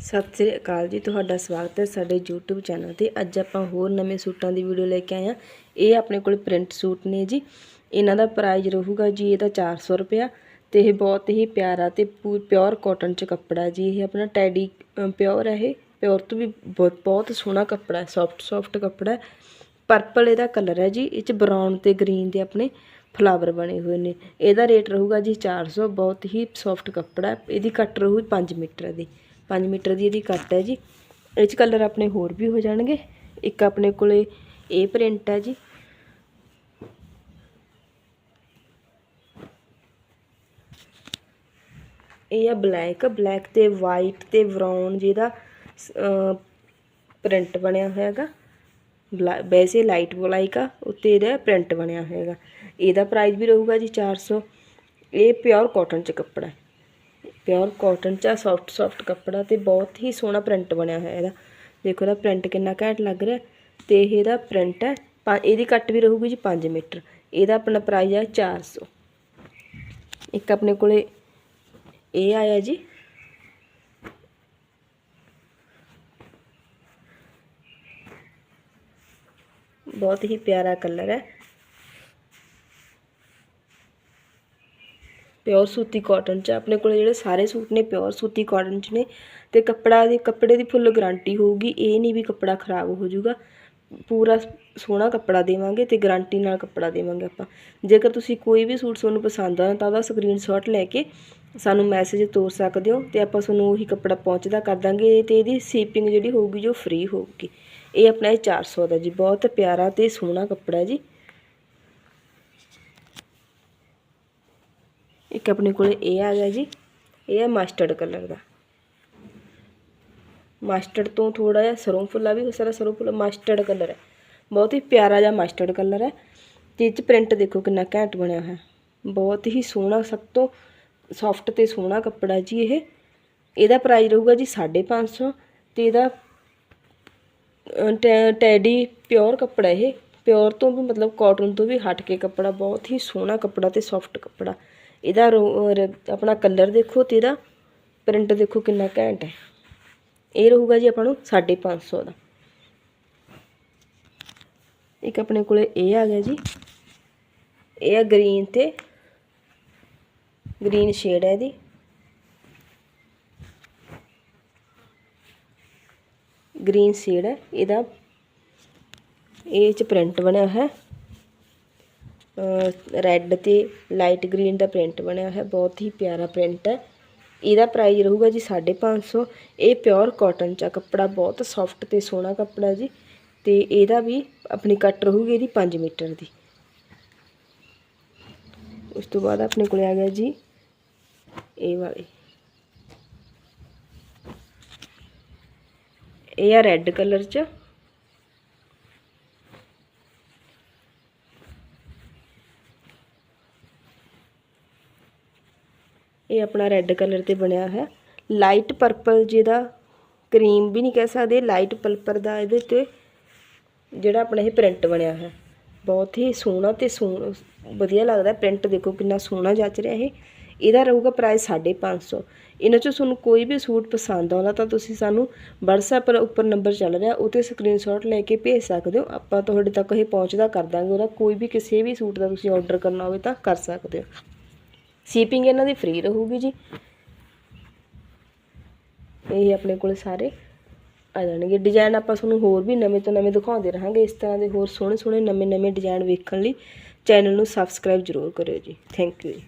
ਸਤਿ ਸ੍ਰੀ ਅਕਾਲ ਜੀ, ਤੁਹਾਡਾ ਸਵਾਗਤ ਹੈ ਸਾਡੇ YouTube ਚੈਨਲ ਤੇ। ਅੱਜ ਆਪਾਂ ਹੋਰ ਨਵੇਂ ਸੂਟਾਂ ਦੀ ਵੀਡੀਓ ਲੈ ਕੇ ਆਏ ਹਾਂ। ਇਹ ਆਪਣੇ ਕੋਲ ਪ੍ਰਿੰਟ ਸੂਟ ਨੇ ਜੀ। ਇਹਨਾਂ ਦਾ ਪ੍ਰਾਈਸ ਰਹੂਗਾ ਜੀ ਇਹਦਾ 400 ਰੁਪਿਆ ਤੇ ਇਹ ਬਹੁਤ ਹੀ ਪਿਆਰਾ ਤੇ ਪਿਓਰ ਕਾਟਨ ਚ ਕੱਪੜਾ ਜੀ। ਇਹ ਆਪਣਾ ਟੈਡੀ ਪਿਓਰ ਹੈ ਇਹ। ਪਿਓਰ ਤੋਂ ਵੀ ਬਹੁਤ ਬਹੁਤ ਸੋਹਣਾ ਕੱਪੜਾ ਹੈ ਸੌਫਟ ਸੌਫਟ ਕੱਪੜਾ ਹੈ। ਪਰਪਲ ਇਹਦਾ ਕਲਰ ਹੈ ਜੀ। ਇਹ ਚ ਬਰਾਊਨ ਤੇ ਗ੍ਰੀਨ ਦੇ ਆਪਣੇ ਫਲਾਵਰ ਬਣੇ ਹੋਏ ਨੇ। ਇਹਦਾ ਰੇਟ ਰਹੂਗਾ ਜੀ 400 ਬਹੁਤ ਹੀ ਸੌਫਟ ਕੱਪੜਾ ਇਹਦੀ ਕੱਟ ਰਹੂ 5 ਮੀਟਰ ਦੀ। 5 ਮੀਟਰ ਦੀ ਇਹਦੀ ਕੱਟ ਹੈ ਜੀ। ਇਹ ਚ ਕਲਰ ਆਪਣੇ ਹੋਰ ਵੀ ਹੋ ਜਾਣਗੇ। ਇੱਕ ਆਪਣੇ ਕੋਲੇ ਇਹ ਪ੍ਰਿੰਟ ਹੈ ਜੀ। ਇਹ ਆ ਬਲੈਕ ਬਲੈਕ ਤੇ ਵਾਈਟ ਤੇ ਬਰਾਊਨ ਜਿਹਦਾ ਪ੍ਰਿੰਟ ਬਣਿਆ ਹੋਇਆ ਹੈਗਾ ਬਲਾ- ਵੈਸੇ ਲਾਈਟ ਬਲਾਈਕ ਆ ਉੱਤੇ ਇਹਦਾ ਪ੍ਰਿੰਟ ਬਣਿਆ ਹੋਏਗਾ ਇਹਦਾ ਪ੍ਰਾਈਸ ਵੀ ਰਹੂਗਾ ਜੀ 400 ਇਹ ਪਿਓਰ ਕਾਟਨ ਚ ਕੱਪੜਾ ਪਿਓਰ ਕਾਟਨ ਚ ਸੌਫਟ ਸੌਫਟ ਕੱਪੜਾ ਤੇ ਬਹੁਤ ਹੀ ਸੋਹਣਾ ਪ੍ਰਿੰਟ ਬਣਿਆ ਹੋਇਆ ਇਹਦਾ ਦੇਖੋ ਇਹਦਾ ਪ੍ਰਿੰਟ ਕਿੰਨਾ ਘੈਂਟ ਲੱਗ ਰਿਹਾ ਤੇ ਇਹਦਾ ਪ੍ਰਿੰਟ ਹੈ ਪੰ- ਇਹਦੀ ਕੱਟ ਵੀ ਰਹੂਗੀ ਜੀ 5 ਮੀਟਰ ਇਹਦਾ ਆਪਣਾ ਪ੍ਰਾਈਸ ਹੈ 400 ਇੱਕ ਆਪਣੇ ਕੋਲੇ ਇਹ ਆਇਆ ਜੀ ਬਹੁਤ ਹੀ ਪਿਆਰਾ ਕਲਰ ਹੈ ਪਿਓਰ ਸੂਤੀ ਕਾਟਨ ਚ। ਆਪਣੇ ਕੋਲ ਜਿਹੜੇ ਸਾਰੇ ਸੂਟ ਨੇ ਪਿਓਰ ਸੂਤੀ ਕਾਟਨ ਚ ਨੇ। ਤੇ ਕੱਪੜਾ ਦੀ, ਕੱਪੜੇ ਦੀ ਫੁੱਲ ਗਾਰੰਟੀ ਹੋਊਗੀ। ਇਹ ਨਹੀਂ ਵੀ ਕੱਪੜਾ ਖਰਾਬ ਹੋ ਜਾਊਗਾ। ਪੂਰਾ ਸੋਹਣਾ ਕੱਪੜਾ ਦੇਵਾਂਗੇ ਤੇ ਗਾਰੰਟੀ ਨਾਲ ਕੱਪੜਾ ਦੇਵਾਂਗੇ ਆਪਾਂ। ਜੇਕਰ ਤੁਸੀਂ ਕੋਈ ਵੀ ਸੂਟ ਤੁਹਾਨੂੰ ਪਸੰਦ ਆ ਤਾਂ ਉਹਦਾ ਸਕਰੀਨਸ਼ਾਟ ਲੈ ਕੇ ਸਾਨੂੰ ਮੈਸੇਜ ਤੋਰ ਸਕਦੇ ਹੋ ਤੇ ਆਪਾਂ ਤੁਹਾਨੂੰ ਉਹੀ ਕੱਪੜਾ ਪਹੁੰਚਦਾ ਕਰ ਦਾਂਗੇ। ਤੇ ਇਹਦੀ ਸ਼ਿਪਿੰਗ ਜਿਹੜੀ ਹੋਊਗੀ ਜੋ ਫ੍ਰੀ ਹੋਊਗੀ। ਇਹ ਆਪਣਾ ਇਹ 400 ਦਾ ਜੀ। ਬਹੁਤ ਪਿਆਰਾ ਤੇ ਸੋਹਣਾ ਕੱਪੜਾ ਜੀ। ਇੱਕ ਆਪਣੇ ਕੋਲ ਇਹ ਆ ਗਿਆ ਜੀ। ਇਹ ਹੈ ਮਸਟਰਡ ਕਲਰ ਦਾ। ਮਸਟਰਡ ਤੋਂ ਥੋੜਾ ਜਿਹਾ ਸਰੋਂ ਫੁੱਲਾ ਵੀ ਸਾਰਾ ਸਕਦਾ, ਸਰੋਂ ਫੁੱਲਾ ਮਸਟਰਡ ਕਲਰ ਹੈ। ਬਹੁਤ ਹੀ ਪਿਆਰਾ ਜਿਹਾ ਮਸਟਰਡ ਕਲਰ ਹੈ। ਤੇ ਇਹ 'ਚ ਪ੍ਰਿੰਟ ਦੇਖੋ ਕਿੰਨਾ ਘੈਂਟ ਬਣਿਆ ਹੋਇਆ। ਬਹੁਤ ਹੀ ਸੋਹਣਾ, ਸਭ ਤੋਂ ਸੌਫਟ ਤੇ ਸੋਹਣਾ ਕੱਪੜਾ ਜੀ ਇਹ। ਇਹਦਾ ਪ੍ਰਾਈਸ ਰਹੂਗਾ ਜੀ 550 ਤੇ ਇਹਦਾ ਟੈ- ਟੈਡੀ ਪਿਓਰ ਕੱਪੜਾ ਇਹ। ਪਿਓਰ ਤੋਂ ਵੀ ਮਤਲਬ ਕਾਟਨ ਤੋਂ ਵੀ ਹਟ ਕੇ ਕੱਪੜਾ ਬਹੁਤ ਹੀ ਸੋਹਣਾ ਕੱਪੜਾ ਤੇ ਸੌਫਟ ਕੱਪੜਾ। ਇਹਦਾ ਰੋ- ਆਪਣਾ ਕਲਰ ਦੇਖੋ ਤੇ ਇਹਦਾ ਪ੍ਰਿੰਟ ਦੇਖੋ ਕਿੰਨਾ ਘੈਂਟ ਹੈ। ਇਹ ਰਹੂਗਾ ਜੀ ਆਪਾਂ ਨੂੰ 550 ਦਾ। ਇੱਕ ਆਪਣੇ ਕੋਲੇ ਇਹ ਆ ਗਿਆ ਜੀ। ਇਹ ਆ ਗ੍ਰੀਨ ਤੇ ਗ੍ਰੀਨ ਸ਼ੇਡ ਹੈ ਇਹਦੀ। ਗ੍ਰੀਨ ਸ਼ੇਡ ਹੈ, ਇਹਦਾ ਇਹ ਚ ਪ੍ਰਿੰਟ ਬਣਿਆ ਹੋਇਆ ਹੈ। ਰੈੱਡ ਤੇ ਲਾਈਟ ਗ੍ਰੀਨ ਦਾ ਪ੍ਰਿੰਟ ਬਣਿਆ ਹੋਇਆ, ਬਹੁਤ ਹੀ ਪਿਆਰਾ ਪ੍ਰਿੰਟ ਹੈ। ਇਹਦਾ ਪ੍ਰਾਈਸ ਰਹੂਗਾ ਜੀ 550 ਇਹ ਪਿਓਰ ਕਾਟਨ ਚ ਕੱਪੜਾ ਬਹੁਤ ਸੌਫਟ ਤੇ ਸੋਹਣਾ ਕੱਪੜਾ ਜੀ। ਤੇ ਇਹਦਾ ਵੀ ਆਪਣੀ ਕੱਟ ਰਹੂਗੀ ਇਹਦੀ 5 ਮੀਟਰ ਦੀ। ਉਸ ਤੋਂ ਬਾਅਦ ਆਪਣੇ ਕੋਲੇ ਆ ਗਿਆ ਜੀ ਇਹ ਵਾਲੇ। ਇਹ ਆ ਰੈੱਡ ਕਲਰ ਚ। ਇਹ ਆਪਣਾ ਰੈੱਡ ਕਲਰ ਤੇ ਬਣਿਆ ਹੈ। ਲਾਈਟ ਪਰਪਲ ਜਿਹਦਾ ਕਰੀਮ ਵੀ ਨਹੀਂ ਕਹਿ ਸਕਦੇ। ਲਾਈਟ ਪਰਪਲ ਦਾ ਇਹਦੇ ਤੇ ਜਿਹੜਾ ਆਪਣਾ ਇਹ ਪ੍ਰਿੰਟ ਬਣਿਆ ਹੈ। ਬਹੁਤ ਹੀ ਸੋਹਣਾ ਤੇ ਸੋਹਣਾ ਵਧੀਆ ਲੱਗਦਾ। ਪ੍ਰਿੰਟ ਦੇਖੋ ਕਿੰਨਾ ਸੋਹਣਾ ਜੱਚ ਰਿਹਾ ਇਹ। ਇਹਦਾ ਰਹੂਗਾ ਪ੍ਰਾਈਸ 550 ਇਹਨਾਂ ਚੋਂ ਤੁਹਾਨੂੰ ਕੋਈ ਵੀ ਸੂਟ ਪਸੰਦ ਆਉਂਦਾ ਤਾਂ ਤੁਸੀਂ ਸਾਨੂੰ WhatsApp ਉੱਪਰ ਨੰਬਰ ਚੱਲ ਰਿਹਾ। ਉਹ 'ਤੇ ਸਕਰੀਨਸ਼ਾਟ ਲੈ ਕੇ ਭੇਜ ਸਕਦੇ ਹੋ। ਆਪਾਂ ਤੁਹਾਡੇ ਤੱਕ ਇਹ ਪਹੁੰਚਦਾ ਕਰ ਦਾਂਗੇ। ਉਹਦਾ ਕੋਈ ਵੀ ਕਿਸੇ ਵੀ ਸੂਟ ਦਾ ਤੁਸੀਂ ਆਰਡਰ ਕਰਨਾ ਹੋਵੇ ਤਾਂ ਕਰ ਸਕਦੇ ਹੋ। ਸ਼ਿਪਿੰਗ ਇਹਨਾਂ ਦੀ ਫ੍ਰੀ ਰਹੂਗੀ ਜੀ। ਇਹ ਆਪਣੇ ਕੋਲ ਸਾਰੇ ਆ ਜਾਣਗੇ। ਡਿਜ਼ਾਈਨ ਆਪਾਂ ਤੁਹਾਨੂੰ ਹੋਰ ਵੀ ਨਵੇਂ ਤੋਂ ਨਵੇਂ ਦਿਖਾਉਂਦੇ ਰਹਾਂਗੇ। ਇਸ ਤਰ੍ਹਾਂ ਦੇ ਹੋਰ ਸੋਹਣੇ ਸੋਹਣੇ ਨਵੇਂ ਨਵੇਂ ਡਿਜ਼ਾਈਨ ਵੇਖਣ ਲਈ ਚੈਨਲ ਨੂੰ ਸਬਸਕ੍ਰਾਈਬ ਜ਼ਰੂਰ ਕਰਿਓ ਜੀ। ਥੈਂਕ ਯੂ ਜੀ।